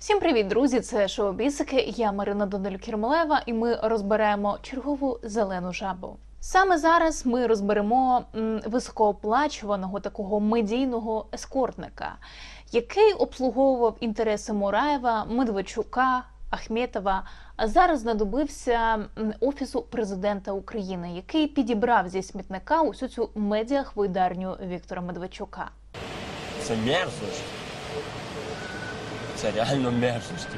Всім привіт, друзі! Це шоу Бісики. Я Марина Данилю Кірмалева, і ми розберемо чергову зелену жабу. Саме зараз ми розберемо високооплачуваного такого медійного ескортника, який обслуговував інтереси Мураєва, Медведчука, Ахметова. А зараз знадобився офісу президента України, який підібрав зі смітника усю цю медіахвойдарню Віктора Медведчука. Це мерзость. Це реально мерзость.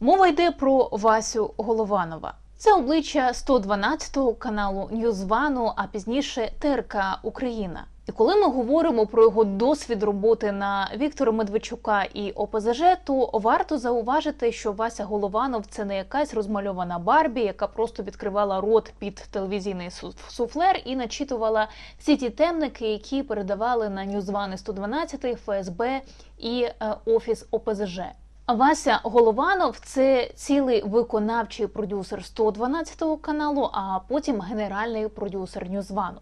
Мова йде про Васю Голованова. Це обличчя 112-го каналу Ньюзвану, а пізніше ТРК Україна. І коли ми говоримо про його досвід роботи на Віктора Медведчука і ОПЗЖ, то варто зауважити, що Вася Голованов це не якась розмальована Барбі, яка просто відкривала рот під телевізійний суфлер і начитувала всі ті темники, які передавали на Ньюзвани 112, ФСБ і е, офіс ОПЗЖ. Вася Голованов це цілий виконавчий продюсер 112 каналу, а потім генеральний продюсер Ньюзвану.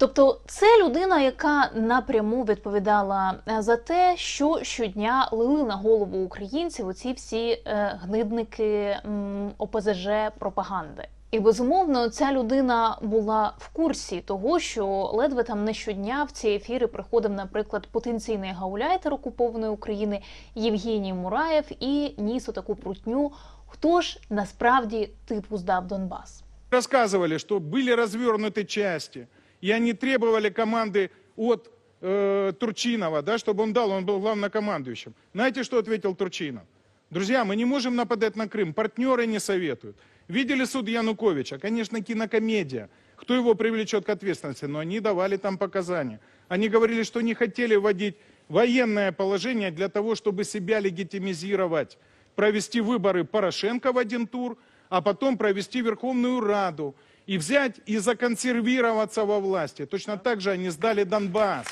Тобто це людина, яка напряму відповідала е, за те, що щодня лили на голову українців оці всі е, гнидники м, ОПЗЖ пропаганди. І безумовно, ця людина була в курсі того, що ледве там не щодня в ці ефіри приходив, наприклад, потенційний гауляйтер окупованої України Євгеній Мураєв і ніс отаку прутню. Хто ж насправді типу здав Донбас? Рассказывали, что были развернуты части, И они требовали команды от э, Турчинова, да, чтобы он дал, он был главнокомандующим. Знаете, что ответил Турчинов? Друзья, мы не можем нападать на Крым, партнеры не советуют. Видели суд Януковича? Конечно, кинокомедия. Кто его привлечет к ответственности? Но они давали там показания. Они говорили, что не хотели вводить военное положение для того, чтобы себя легитимизировать. Провести выборы Порошенко в один тур, а потом провести Верховную Раду и взять и законсервироваться во власти. Точно так же они сдали Донбасс.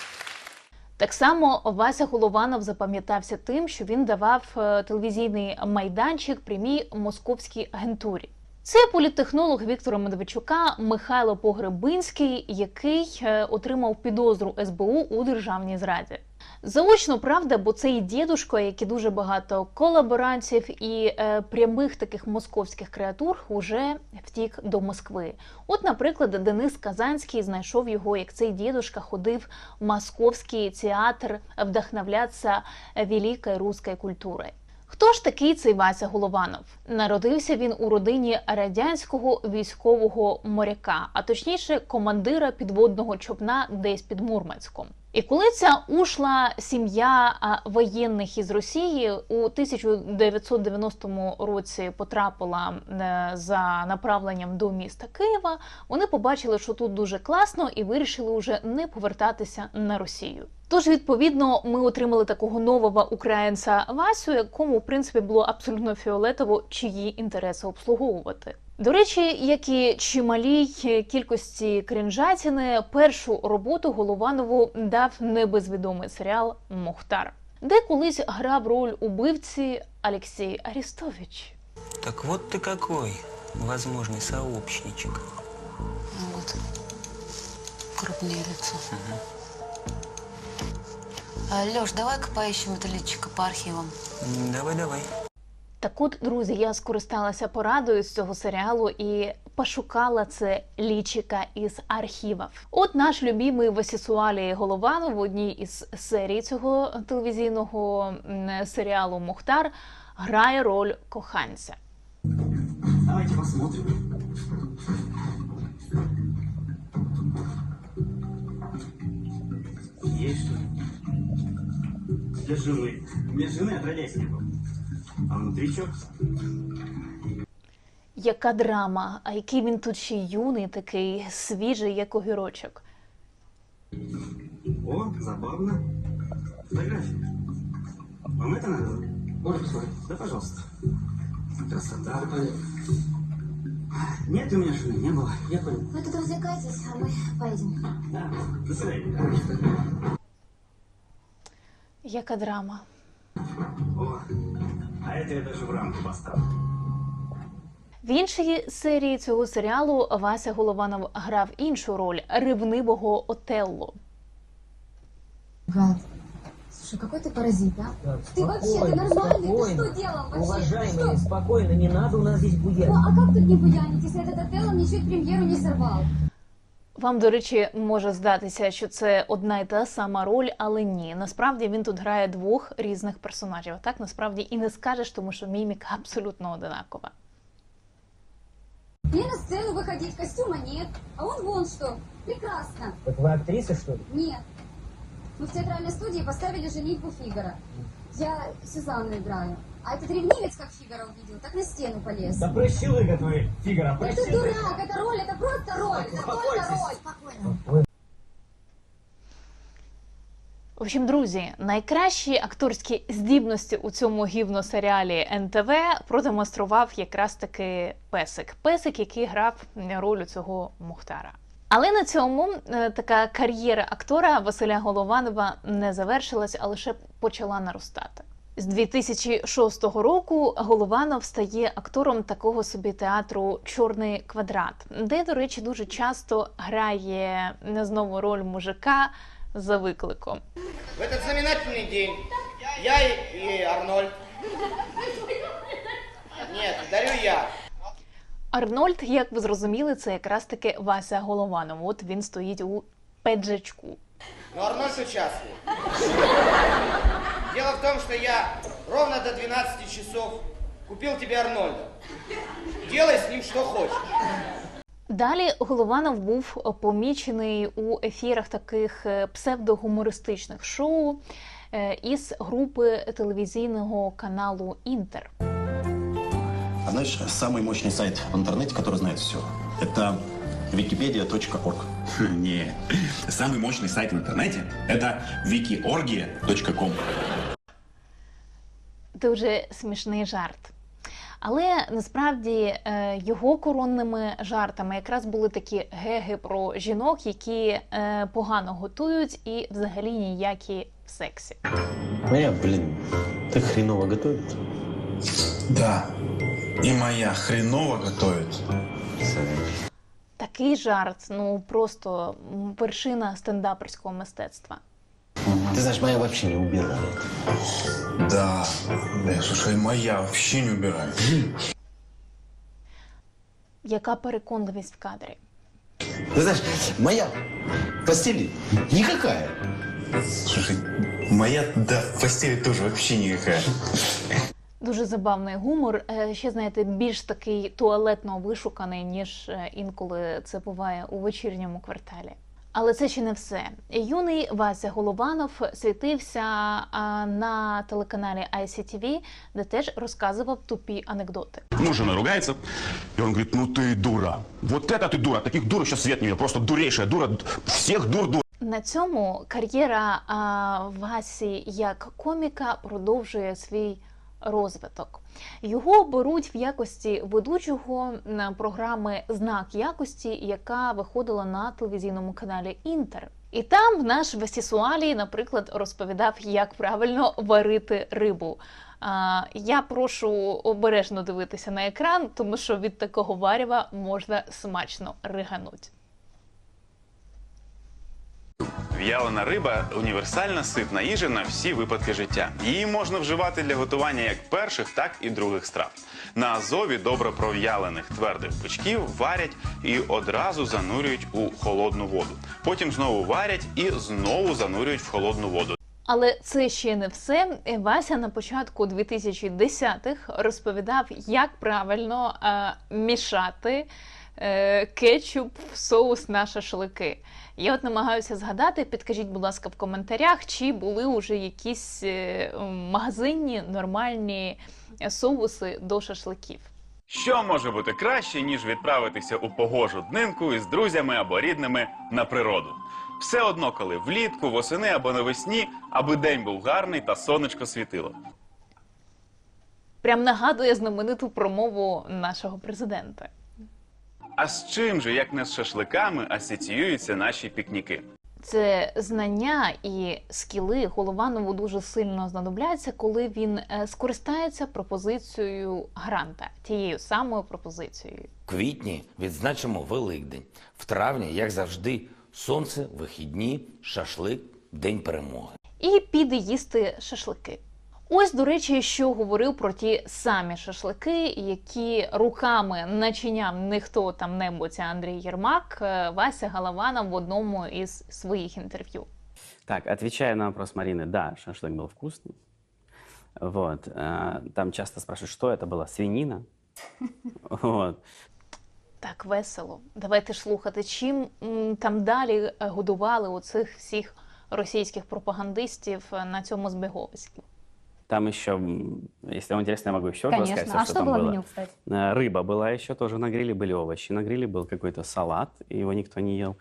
Так само Вася Голованов запам'ятався тим, що він давав е, телевізійний майданчик прямій московській агентурі. Це політтехнолог Віктора Медведчука Михайло Погребинський, який е, отримав підозру СБУ у державній зраді. Заочно правда, бо це і дідушка, як і дуже багато колаборантів і е, прямих таких московських креатур уже втік до Москви. От, наприклад, Денис Казанський знайшов його, як цей дідушка ходив в московський театр вдохновлятися великою руською культурою. Хто ж такий цей Вася Голованов? Народився він у родині радянського військового моряка, а точніше командира підводного човна десь під Мурманськом. І коли ця ушла сім'я воєнних із Росії у 1990 році потрапила е, за направленням до міста Києва, вони побачили, що тут дуже класно, і вирішили вже не повертатися на Росію. Тож, відповідно, ми отримали такого нового українця Васю, якому в принципі було абсолютно фіолетово, чиї інтереси обслуговувати. До речі, як і чималій кількості крінжатіни, першу роботу Голованову дав небезвідомий серіал Мохтар, де колись грав роль убивці Алексій Арістович. Так вот ты какой, возможный сообщничек. Ну Вот. Крупнее лицо. Леш, давай-ка поищем это личико по архивам. М, Давай-давай. Так от, друзі, я скористалася порадою з цього серіалу і пошукала це лічика із архівів. От наш любимий Васісуалі Голованов в одній із серій цього телевізійного м, серіалу Мухтар грає роль коханця. Давайте посмотрим. Есть что ли? Для жены. Для жены отродясь не было. А внутри что? Яка драма, а який він тут ще юний, такий свіжий, як огірочок. О, забавно. Фотография. Вам это надо? Можно посмотреть? Да, пожалуйста. Красота. Нет, у меня жены не было. Я понял. Вы тут развлекайтесь, а мы поедем. Да. До свидания. Яка драма. О, а это я даже в рамку поставлю. В іншій серії цього серіалу Вася Голованов грав іншу роль ревнивого Отелло. Гад. Слушай, какой ты паразит, а? Ты вообще, ты нормальный? Ты что делал вообще? Уважаемые, Что? спокойно, не надо у нас здесь буять. Ну, а как тут не буянить, если этот отель он ничуть премьеру не сорвал? Вам, до речі, може здатися, що це одна й та сама роль, але ні. Насправді він тут грає двох різних персонажів. Так насправді і не скажеш, тому що міміка абсолютно одинакова. Мне на сцену выходить, костюма нет. А он вон что. Прекрасно. Так вы актриса, что ли? Нет. Мы в театральной студии поставили женитьбу Фигара. Я Сюзанну играю. А этот ревнивец, как Фигара увидел, так на стену полез. Да прощелыга твой, Фигара, Да ты дурак, это роль, это просто роль, это только роль. Спокойно. В общем, друзі, найкращі акторські здібності у цьому гівносеріалі НТВ продемонстрував якраз таки песик. Песик, який грав роль у цього Мухтара. Але на цьому е, така кар'єра актора Василя Голованова не завершилась, а лише почала наростати. З 2006 року Голованов стає актором такого собі театру Чорний квадрат, де, до речі, дуже часто грає не знову роль мужика за викликом. В этот знаменательный день я и Арнольд. Нет, дарю я. Арнольд, як ви зрозуміли, це якраз таки Вася Голованов. От він стоїть у педжачку. Но Арнольд участвует. Дело в том, что я ровно до 12 часов купил тебе Арнольда. Делай с ним что хочешь. Далі Голованов був помічений у ефірах таких е, псевдогумористичних шоу е, із групи телевізійного каналу Інтер. А знаешь, самый мощный сайт в интернете, который знает все, это wikipedia.org. Не, самый мощный сайт в интернете – это wikiorgia.com. Дуже смішний жарт. Але насправді е, його коронними жартами якраз були такі геги про жінок, які е, погано готують і взагалі ніякі в сексі. Моя, блин, так хреново готовит. Да, и моя хреново готовит. Такий жарт, ну просто вершина стендаперського мистецтва. Ты знаешь, моя вообще не убирает. Да, да, слушай, моя вообще не убирает. Яка переконливість в кадрі? Ты знаешь, моя в постели никакая. Слушай, моя, да, в постели тоже вообще никакая. Дуже забавний гумор. Е, Ще знаєте, більш такий туалетно вишуканий, ніж е, інколи це буває у вечірньому кварталі. Але це ще не все. Юний Вася Голованов світився а, на телеканалі ICTV, де теж розказував тупі анекдоти. Муж жена ругается, и он говорит, ну ты дура. Вот это ты дура, таких дур еще свет не видел, просто дурейшая дура, всех дур дура. На цьому кар'єра а, Васі як коміка продовжує свій розвиток. Його беруть в якості ведучого програми Знак якості, яка виходила на телевізійному каналі Інтер. І там наш Вестісуалі, наприклад, розповідав, як правильно варити рибу. Я прошу обережно дивитися на екран, тому що від такого варіва можна смачно ригануть. В'ялена риба універсальна ситна їжа на всі випадки життя. Її можна вживати для готування як перших, так і других страв. На Азові добре пров'ялених твердих бичків варять і одразу занурюють у холодну воду. Потім знову варять і знову занурюють в холодну воду. Але це ще не все. Вася на початку 2010-х розповідав, як правильно е, мішати е, кетчуп в соус на шашлики. Я от намагаюся згадати, підкажіть, будь ласка, в коментарях, чи були вже якісь е, магазинні нормальні соуси до шашликів. Що може бути краще, ніж відправитися у погожу днинку із друзями або рідними на природу? Все одно, коли влітку, восени або навесні, аби день був гарний та сонечко світило. Прям нагадує знамениту промову нашого президента. А з чим же, як не з шашликами, асоціюються наші пікніки? Це знання і скіли Голованову дуже сильно знадобляться, коли він е, скористається пропозицією гранта, тією самою пропозицією. В квітні відзначимо Великдень. В травні, як завжди, сонце, вихідні, шашлик, день перемоги. і піде їсти шашлики. Ось, до речі, що говорив про ті самі шашлики, які руками начиняв не хто там небудь, а Андрій Єрмак, е, Вася Галаванов в одному із своїх інтерв'ю. Так, отвечая на вопрос Марины, да, шашлык был вкусный. Вот. э, Там часто спрашивают, что это было? Свинина? Вот. Так весело. Давайте ж слухати, чим м, там далі е, годували оцих всіх російських пропагандистів е, на цьому збіговиську. Там еще, м, если вам интересно, я могу еще раз рассказать, всё, А что там было в было. меню, кстати? Э, Рыба была еще тоже на гриле, были овощи на гриле, был какой-то салат, его никто не ел.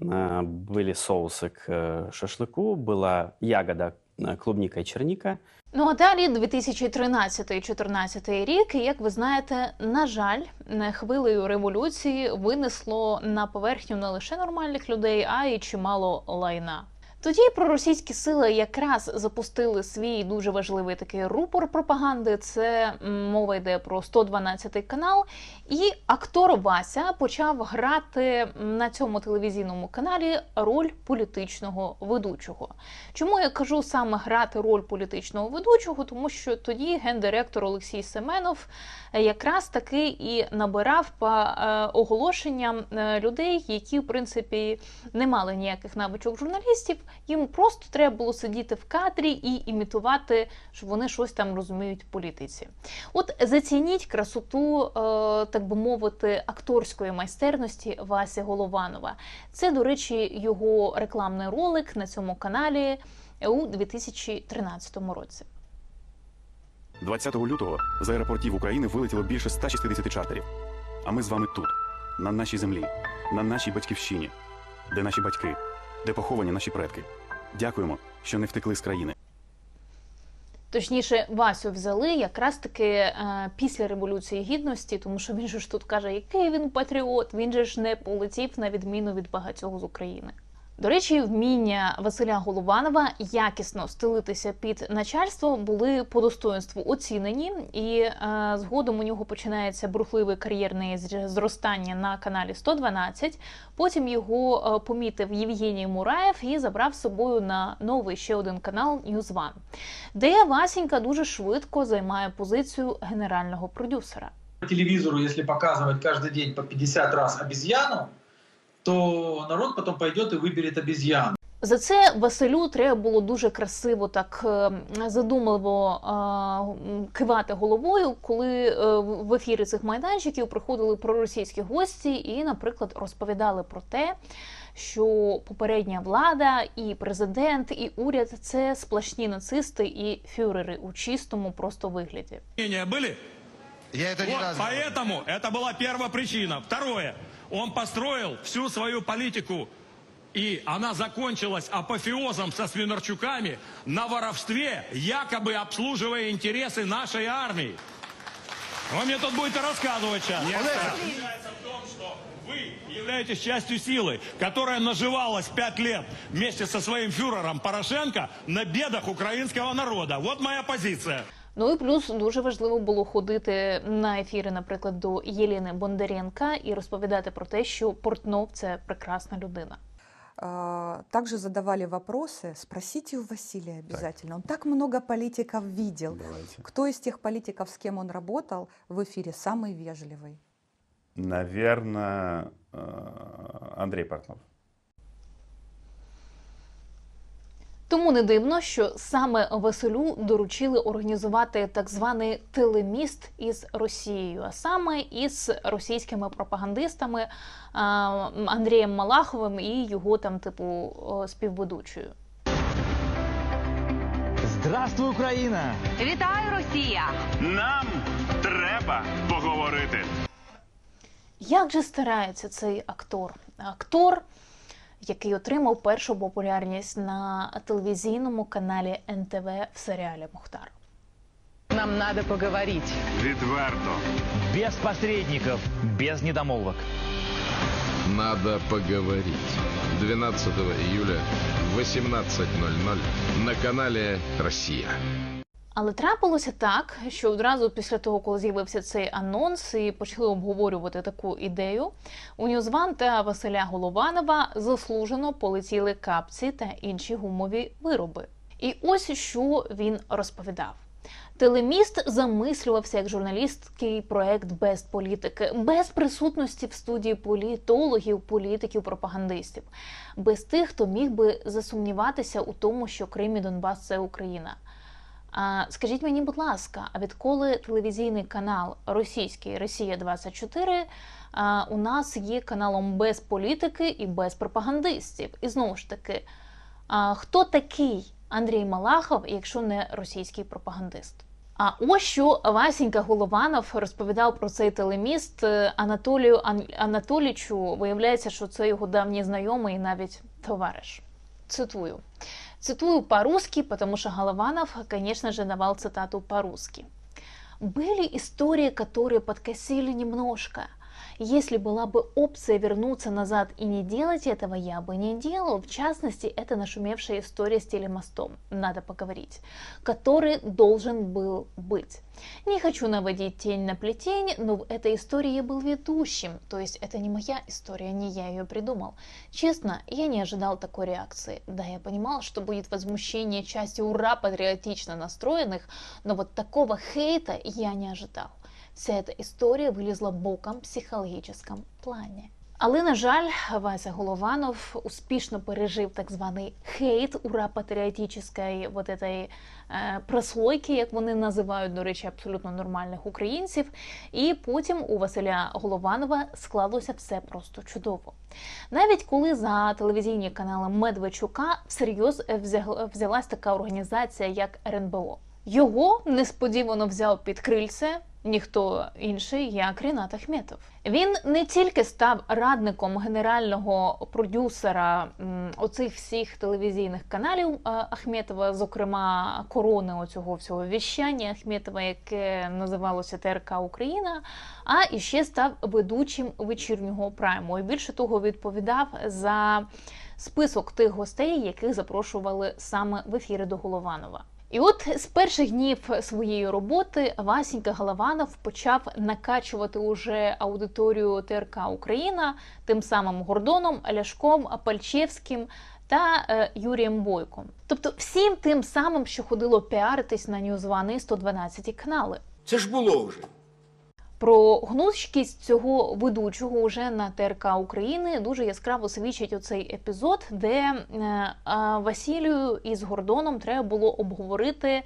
Э, Были соусы к э, шашлыку, была ягода э, клубника и черника. Ну а далі 2013-2014 рік, і як ви знаєте, на жаль, не хвилею революції винесло на поверхню не лише нормальних людей, а й чимало лайна. Тоді проросійські сили якраз запустили свій дуже важливий такий рупор пропаганди. Це мова йде про 112 канал. І актор Вася почав грати на цьому телевізійному каналі роль політичного ведучого. Чому я кажу саме грати роль політичного ведучого? Тому що тоді гендиректор Олексій Семенов е, якраз таки і набирав по е, оголошенням е, людей, які в принципі не мали ніяких навичок журналістів. Їм просто треба було сидіти в кадрі і імітувати, що вони щось там розуміють в політиці. От зацініть красоту, е, так би мовити, акторської майстерності Васі Голованова. Це, до речі, його рекламний ролик на цьому каналі у 2013 році. 20 лютого з аеропортів України вилетіло більше 160 чартерів. А ми з вами тут, на нашій землі, на нашій батьківщині, де наші батьки, де поховані наші предки. Дякуємо, що не втекли з країни. Точніше, Васю взяли якраз таки е, після революції гідності, тому що він же ж тут каже, який він патріот. Він же ж не полетів на відміну від багатьох з України. До речі, вміння Василя Голованова якісно стелитися під начальство були по достоинству оцінені, і е, згодом у нього починається бурхливе кар'єрне зр- зростання на каналі 112. Потім його е, помітив Євгеній Мураєв і забрав з собою на новий ще один канал News One, де Васенька дуже швидко займає позицію генерального продюсера. По телевизору, если показывать день по 50 раз обезьяну, то народ потом пойдет и выберет обезьяну. За це Василю треба було дуже красиво, так е, задумливо е, м, кивати головою, коли е, в в ефірі цих майданчиків приходили проросійські гості і, наприклад, розповідали про те, що попередня влада, і президент, і уряд це сплошні нацисти і фюрери у чистому просто вигляді. были? Я это вот поэтому это была первая причина. Второе. Он построил всю свою политику, и она закончилась апофеозом со Свинарчуками на воровстве, якобы обслуживая интересы нашей армии. Вы мне тут будете рассказывать сейчас. Заключается в том, что вы являетесь частью силы, которая наживалась пять лет вместе со своим фюрером Порошенко на бедах украинского народа. Вот моя позиция. Ну і плюс дуже важливо було ходити на ефіри, наприклад, до Єліни Бондаренка і розповідати про те, що Портнов це прекрасна людина. А, Также задавали вопросы. Спросите у Василия обязательно. Он так много политиков видел. Кто из тех политиков, с кем он работал, в эфире самый вежливый? Наверное, Андрей Портнов. Тому не дивно, що саме Василю доручили організувати так званий телеміст із Росією, а саме із російськими пропагандистами Андрієм Малаховим і його там, типу, співведучою. Здравствуй, Україна! Вітаю, Росія! Нам треба поговорити. Як же старається цей актор? Актор, який отримав першу популярність на телевізійному каналі НТВ в серіалі Мухтар. Нам надо поговорить. Відверто. Без посредников, без недомолвок. Надо поговорить. 12 июля в 18.00 на канале «Россия». Але трапилося так, що одразу після того, коли з'явився цей анонс і почали обговорювати таку ідею, у Ньюзван та Василя Голованова заслужено полетіли капці та інші гумові вироби. І ось що він розповідав. Телеміст замислювався як журналістський проект без політики, без присутності в студії політологів, політиків, пропагандистів, без тих, хто міг би засумніватися у тому, що Крим і Донбас це Україна. Скажіть мені, будь ласка, а відколи телевізійний канал російський Росія 24 а, у нас є каналом без політики і без пропагандистів? І знову ж таки, хто такий Андрій Малахов, якщо не російський пропагандист? А ось що Васенька Голованов розповідав про цей телеміст е, Анатолію Ан- Анатолічу. Виявляється, що це його давній знайомий і навіть товариш. Цитую. Цитую по-русски, потому что Голованов, конечно же, давал цитату по-русски. Были истории, которые подкосили немножко. Если была бы опция вернуться назад и не делать этого, я бы не делал. В частности, это нашумевшая история с телемостом, надо поговорить, который должен был быть. Не хочу наводить тень на плетень, но в этой истории я был ведущим, то есть это не моя история, не я ее придумал. Честно, я не ожидал такой реакции. Да, я понимал, что будет возмущение части ура патриотично настроенных, но вот такого хейта я не ожидал. Вся эта історія вилізла боком в психологічному плані. Але, на жаль, Вася Голованов успішно пережив так званий хейт ура патріотичної вот этой е, прослойки, як вони називають, до речі, абсолютно нормальних українців. І потім у Василя Голованова склалося все просто чудово. Навіть коли за телевізійні канали Медведчука всерйоз взялась така організація, як РНБО. Його несподівано взяв під крильце ніхто інший, як Рінат Ахметов. Він не тільки став радником генерального продюсера оцих всіх телевізійних каналів е, Ахметова, зокрема корони оцього всього віщання Ахметова, яке називалося ТРК Україна, а іще став ведучим вечірнього прайму. І більше того, відповідав за список тих гостей, яких запрошували саме в ефіри до Голованова. І от з перших днів своєї роботи Васенька Голованов почав накачувати уже аудиторію ТРК Україна тим самим Гордоном, Ляшком, Пальчевським та е, Юрієм Бойком. Тобто всім тим самим, що ходило піаритись на Ньюзвани 112 канали. Це ж було вже. Про гнучкість цього ведучого уже на ТРК України дуже яскраво свідчить оцей епізод, де е, а, Василію із Гордоном треба було обговорити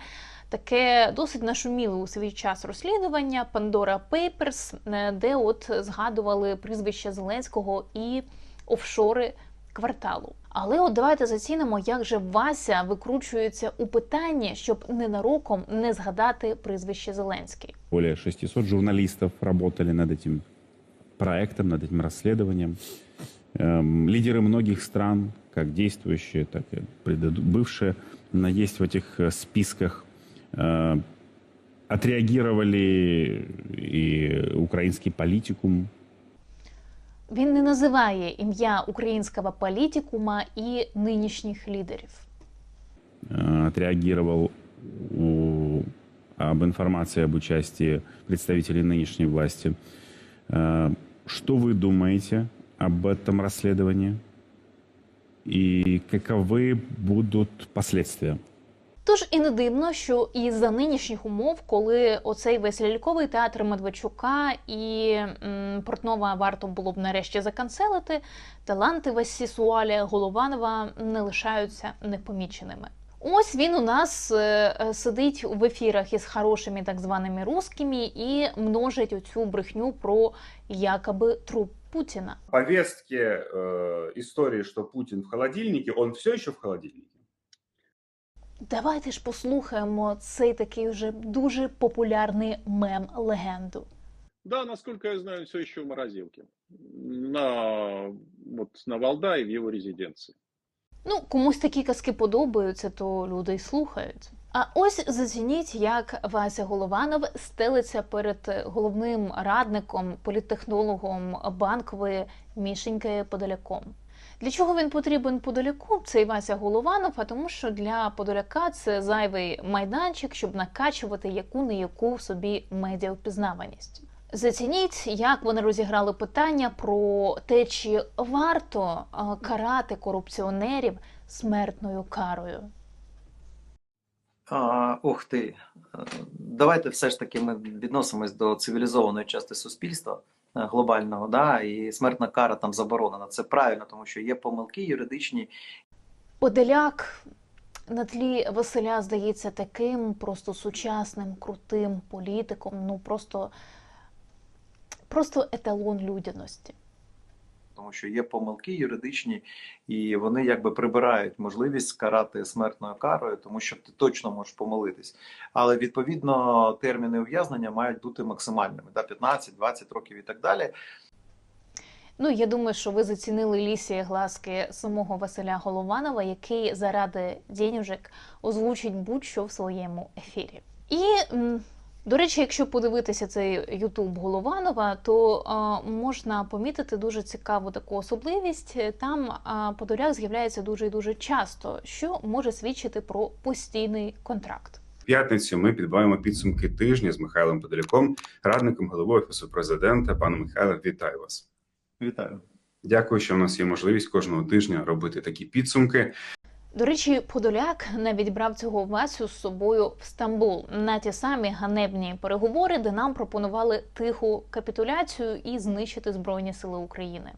таке досить нашуміле у свій час розслідування Pandora Papers, е, де от згадували прізвище Зеленського і офшори кварталу. Але от давайте зацінимо, як же Вася викручується у питанні, щоб ненароком не згадати прізвище Зеленський. Более 600 журналистов работали над этим проектом, над этим расследованием. Эм, Лидеры многих стран, как действующие, так и предаду- бывшие, на- есть в этих э, списках. Э, Отреагировали и украинский политикум, Він не називає ім'я українського політикума і нинішніх лідерів. э, отреагировал у- об информации об участии представителей нынешней власти. Э, Что вы думаете об этом расследовании? И каковы будут последствия? Тож і не дивно, що і за нинішніх умов, коли оцей весь ляльковий театр Медведчука і м, Портнова варто було б нарешті заканцелити, таланти Васісуаля Голованова не лишаються непоміченими. Ось він у нас е, е, сидить в ефірах із хорошими так званими русскими і множить оцю брехню про якоби труп Путіна. повестке э, истории, что Путин в холодильнике, он все еще в холодильнике. Давайте ж послухаємо цей такий вже дуже популярний мем легенду. Да, насколько я знаю, все еще в морозилке. На, вот, на Валдае в его резиденции. Ну, комусь такі казки подобаються, то люди й слухають. А ось зацініть, як Вася Голованов стелиться перед головним радником, політтехнологом банкової Мішенькою Подоляком. Для чого він потрібен Подоляку? Цей Вася Голованов, а тому що для Подоляка це зайвий майданчик, щоб накачувати яку не яку собі медіавпізнаваність. Зацініть, як вони розіграли питання про те, чи варто е, карати корупціонерів смертною карою. А, ух ти. Е, Давайте все ж таки ми відносимось до цивілізованої частини суспільства глобального, да, і смертна кара там заборонена. Це правильно, тому що є помилки юридичні, Поделяк на тлі Василя здається таким просто сучасним, крутим політиком, ну просто, просто еталон людяності. Тому що є помилки юридичні, і вони якби прибирають можливість карати смертною карою, тому що ти точно можеш помилитись. Але відповідно терміни ув'язнення мають бути максимальними, да, 15-20 років і так далі. Ну, я думаю, що ви зацінили лісі глазки самого Василя Голованова, який заради денюжек озвучить будь-що в своєму ефірі. І, до речі, якщо подивитися цей Ютуб Голованова, то а, можна помітити дуже цікаву таку особливість. Там а, Подоляк з'являється дуже і дуже часто, що може свідчити про постійний контракт. П'ятницю ми підбавимо підсумки тижня з Михайлом Подоляком, радником голови офісу президента. Пане Михайле, вітаю вас. Вітаю. Дякую, що в нас є можливість кожного тижня робити такі підсумки. До речі, Подоляк навіть брав цього Васю з собою в Стамбул на ті самі ганебні переговори, де нам пропонували тиху капітуляцію і знищити Збройні Сили України.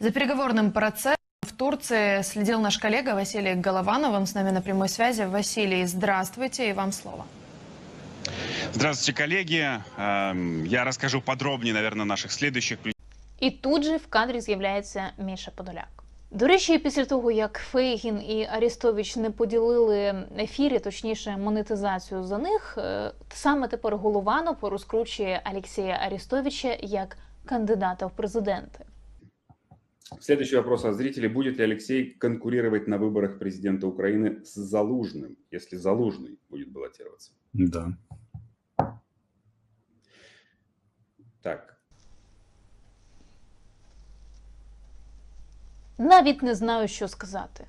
За переговорным процессом в Турции следил наш коллега Василий Голованов. Он с нами на прямой связи. Василий, здравствуйте, и вам слово. Здравствуйте, коллеги. Я расскажу подробнее, наверное, о наших следующих І тут же в кадрі з'являється Міша Подоляк. До речі, після того як Фейгін і Арістович не поділили ефірі, точніше монетизацію за них, е, саме тепер Голованов розкручує Алексія Арістовича як кандидата в президенти. Следующий вопрос от зрителей. Будет ли Алексей конкурировать на выборах президента Украины с Залужным, если Залужный будет баллотироваться? Да. Так, Навіть не знаю, що сказати.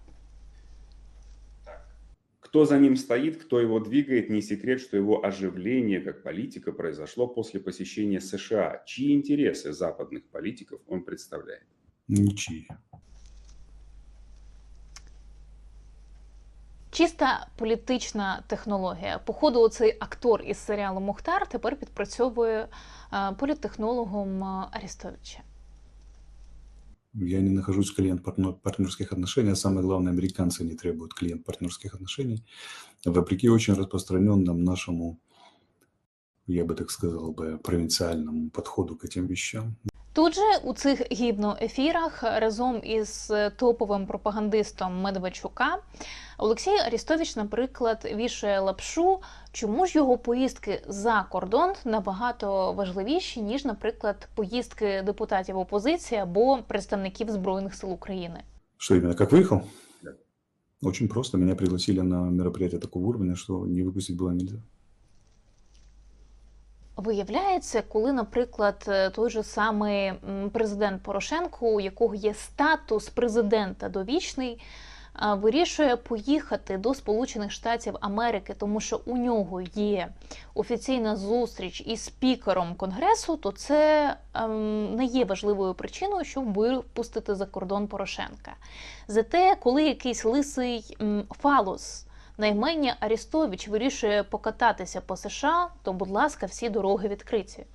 Кто за ним стоит, кто его двигает, не секрет, что его оживление как политика произошло после посещения США. Чьи интересы западных политиков он представляет? Ничьи. Чиста політична технологія. Походу, оцей актор із серіалу Мухтар тепер підпрацьовує е, політтехнологом е, Арістовича. Я не нахожусь в клиент-партнерских отношениях. а Самое главное, американцы не требуют клиент-партнерских отношений. Вопреки очень распространенному нашему, я бы так сказал бы, провинциальному подходу к этим вещам. Тут же у цих гідно-ефірах разом із топовим пропагандистом Медведчука Олексій Арістович, наприклад, вішає лапшу, чому ж його поїздки за кордон набагато важливіші, ніж, наприклад, поїздки депутатів опозиції або представників Збройних сил України. Что именно, как выехал? Очень просто. Меня пригласили на мероприятие такого уровня, что не выпустить было нельзя. Виявляється, коли, наприклад, е, той же самий президент Порошенко, у якого є статус президента довічний, вирішує поїхати до Сполучених Штатів Америки, тому що у нього є офіційна зустріч із спікером Конгресу, то це ем, не є важливою причиною, щоб випустити за кордон Порошенка. Зате, коли якийсь лисий фалос на імені Арістович вирішує покататися по США, то, будь ласка, всі дороги відкриті.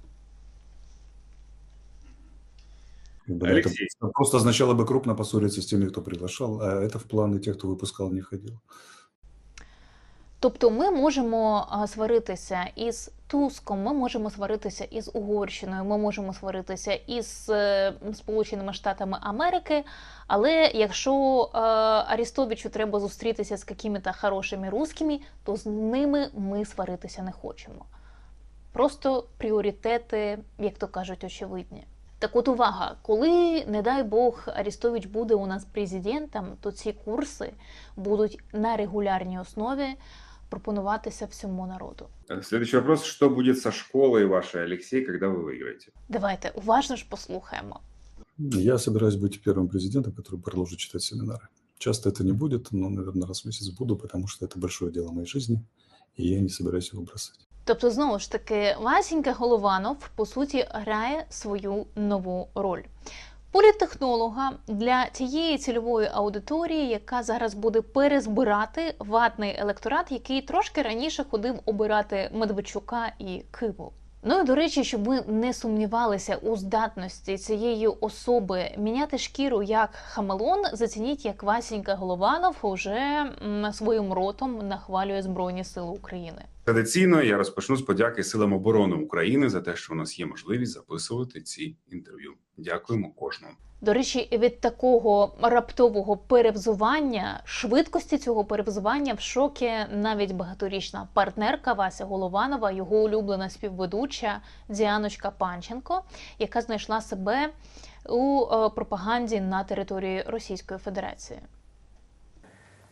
Как бы, Алексей. Это просто означало бы крупно поссориться с теми, кто приглашал, а это в планы тех, кто выпускал, не входило. Тобто ми можемо сваритися із Туском, ми можемо сваритися із Угорщиною, ми можемо сваритися із е, Сполученими Штатами Америки. Але якщо е, Арістовичу треба зустрітися з якими-то хорошими русскими, то з ними ми сваритися не хочемо. Просто пріоритети, як то кажуть, очевидні. Так от увага, коли, не дай Бог, Арістович буде у нас президентом, то ці курси будуть на регулярній основі пропонуватися всьому народу. Следующий вопрос. Что будет со школой вашей, Алексей, когда вы выиграете? Давайте уважно ж послухаємо. Я собираюсь быть первым президентом, который продолжит читать семинары. Часто это не будет, но, наверное, раз в месяц буду, потому что это большое дело моей жизни, и я не собираюсь его бросать. Тобто, знову ж таки, Васінька Голованов по суті грає свою нову роль. політтехнолога для тієї цільової аудиторії, яка зараз буде перезбирати ватний електорат, який трошки раніше ходив обирати Медведчука і Киву. Ну і до речі, щоб ви не сумнівалися у здатності цієї особи міняти шкіру як хамелон, зацініть, як Васінька Голованов уже своїм ротом нахвалює Збройні Сили України. Традиційно я розпочну з подяки силам оборони України за те, що у нас є можливість записувати ці інтерв'ю. Дякуємо кожному. До речі, від такого раптового перевзування, швидкості цього перевзування в шокі навіть багаторічна партнерка Вася Голованова, його улюблена співведуча Діаночка Панченко, яка знайшла себе у е, пропаганді на території Російської Федерації.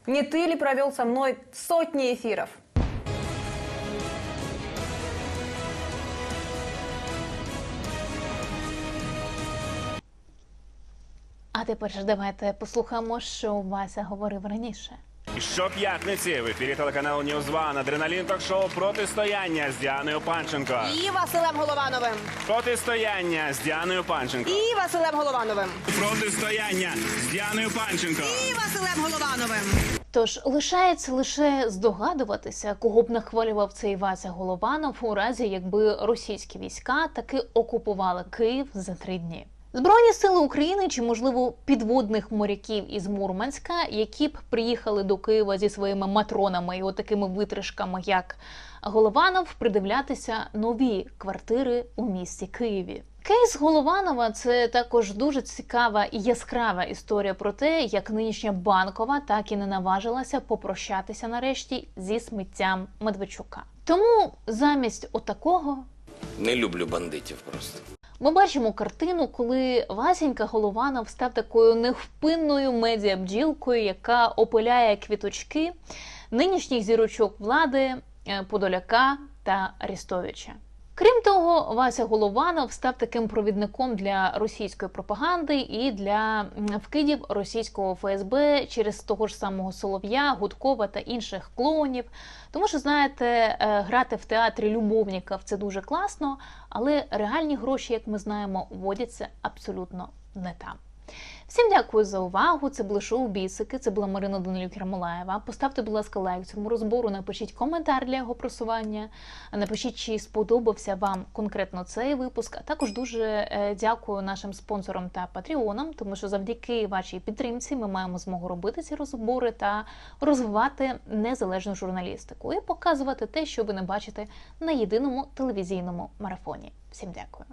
Ли провел со мной сотни эфиров? Тепер ж давайте послухаємо, що Вася говорив раніше. Щоп'ятниці в ефірі телеканалу Ньюзван Адреналін ток-шоу Протистояння з Діаною Панченко. І Василем Головановим. Протистояння з Діаною Панченко. І Василем Головановим. Протистояння з Діаною Панченко. І Василем Головановим. Тож лишається лише здогадуватися, кого б нахвалював цей Вася Голованов у разі, якби російські війська таки окупували Київ за три дні. Збройні сили України чи, можливо, підводних моряків із Мурманська, які б приїхали до Києва зі своїми матронами і отакими витришками, як Голованов, придивлятися нові квартири у місті Києві. Кейс Голованова це також дуже цікава і яскрава історія про те, як нинішня банкова так і не наважилася попрощатися нарешті зі сміттям Медведчука. Тому замість отакого Не люблю бандитів просто. Ми бачимо картину, коли Васенька Голованов став такою невпинною медіабджілкою, яка опиляє квіточки нинішніх зірочок влади е, Подоляка та Арістовича. Крім того, Вася Голованов став таким провідником для російської пропаганди і для вкидів російського ФСБ через того ж самого Солов'я, Гудкова та інших клоунів. Тому що, знаєте, е, грати в театрі любовників це дуже класно, але реальні гроші, як ми знаємо, вводяться абсолютно не там. Всім дякую за увагу. Це були шоу Бісики. Це була Марина Данилюк Ярмолаєва. Поставте, будь ласка, лайк цьому розбору. Напишіть коментар для його просування. Напишіть, чи сподобався вам конкретно цей випуск. А також дуже е, дякую нашим спонсорам та патріонам, тому що завдяки вашій підтримці ми маємо змогу робити ці розбори та розвивати незалежну журналістику і показувати те, що ви не бачите на єдиному телевізійному марафоні. Всім дякую.